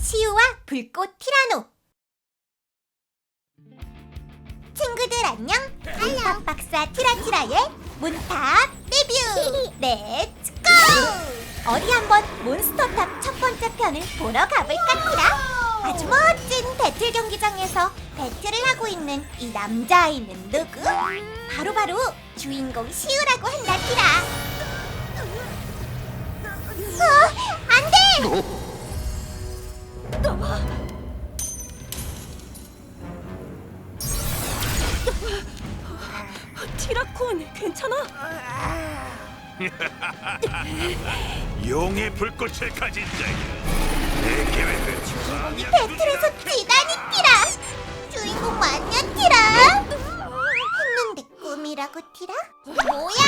시우와 불꽃 티라노. 친구들 안녕. 문탑 박사 티라티라의 문탑 리뷰. 렛츠 고 어디 한번 몬스터탑 첫 번째 편을 보러 가볼까? 티라 아주 멋진 배틀 경기장에서 배틀을 하고 있는 이 남자아이는 누구? 바로바로 주인공 시우라고 한다 티라. 어, 안돼! 티라콘 괜찮아? 용의 불꽃을 가진 자여 내 계획은 이 배틀에서 지다니 티라. 주인공 맞냐 티라? 했는데 꿈이라고 티라? 뭐야?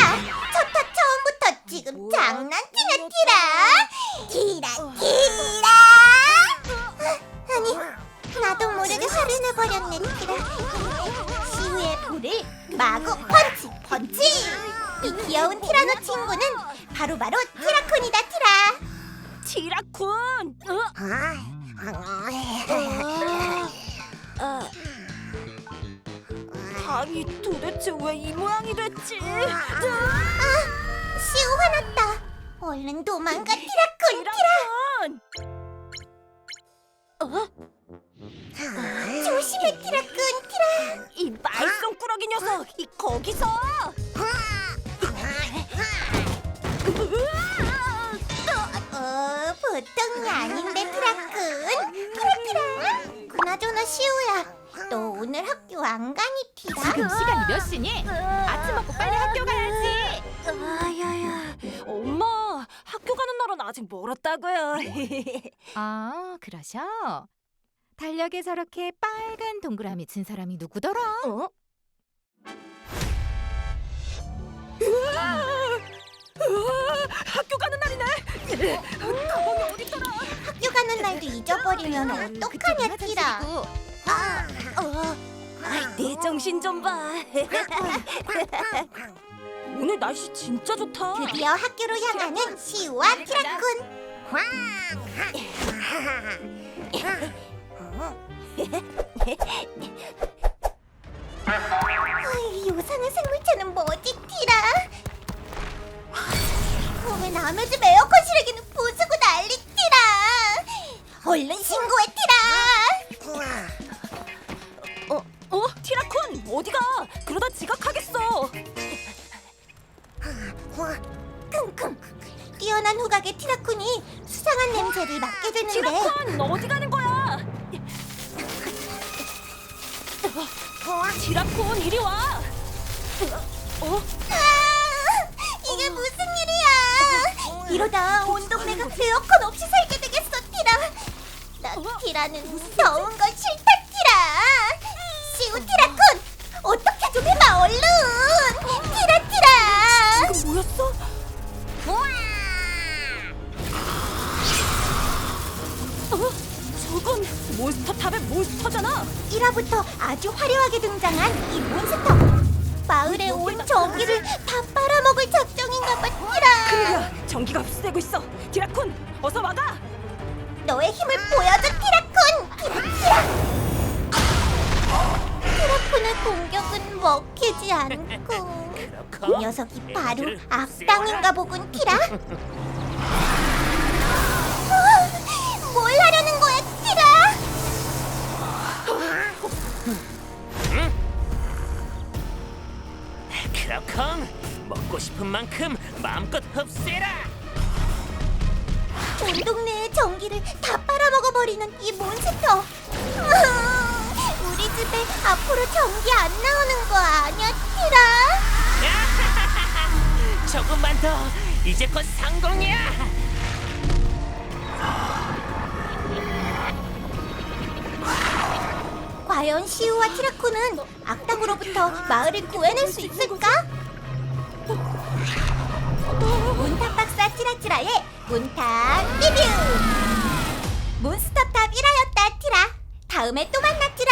첫타 처음부터 지금 장난치냐 티라. 티라 티라. 아니 나도 모르게 살을 내버렸네 티라 시우의 볼을 마구 펀치 펀치 이 귀여운 티라노 친구는 바로바로 티라콘이다 티라 티라콘! 어? 아. 아니 도대체 왜 이 모양이 됐지? 시우 화났다. 얼른 도망가 티라콘 티라. 티라콘! 어? 조심해 티라콘 티라. 이 말썽꾸러기 녀석! 이 거기서! 어 보통이 아닌데. 티라 티라. 그나저나 시우야. 너 오늘 학교 안 가니 티라? 지금 시간이 몇 시니? 아침 먹고 빨리 학교 가야지. 아야야 엄마 학교 가는 날은 아직 멀었다고요 아, 그러셔. 달력에 저렇게 빨간 동그라미 친 사람이 누구더라? 어? 잊어버리면 어떡하냐 티라. 아, 어, 아이, 내 정신 좀 봐. 오늘 날씨 진짜 좋다. 드디어 학교로 향하는 시우와 티라콘. 티라! 얼른 신고해, 티라! 어? 어? 티라콘 어디가 그러다 지각하겠어 킁킁! 뛰어난 후각의 티라콘이 수상한 냄새를 맡게 되는데 티라콘 어디 가는 거야 어, 티라콘 이리 와 어? 아, 이게 무슨 일이야? 이러다 온 동네가 에어컨 없이 살게 티라. 나 티라는 더운 거 싫다, 티라. 시우 티라콘, 어떻게 좀 해봐, 얼른. 티라, 티라. 이거 뭐였어? 어? 저건 몬스터 탑의 몬스터잖아 1화부터 아주 화려하게 등장한 이 몬스터. 마을의 온 전기를 다 빨아먹을 작정인가 봐, 티라. 큰일이야 전기가 흡수되고 있어 티라콘 어서 와가 너의 힘을 보여줘 티라 티라 티라콘의 공격은 먹히지 않고 이 녀석이 바로 악당인가 보군 티라. 어, 뭘 하려는 거야 티라? 크라콩 먹고 싶은 만큼 마음껏 흡수해 라온 동네의 전기를 다 빨아먹어버리는 이 몬스터. 으, 우리 집에 앞으로 전기 안 나오는 거 아니야 티라. 조금만 더. 이제 곧 성공이야. 과연 시우와 티라코는 악당으로부터 마을을 구해낼 수 있을까? 몬탑 박사 티라티라의 몬탑 리뷰! 몬스터탑 1화였다 티라. 다음에 또 만나 티라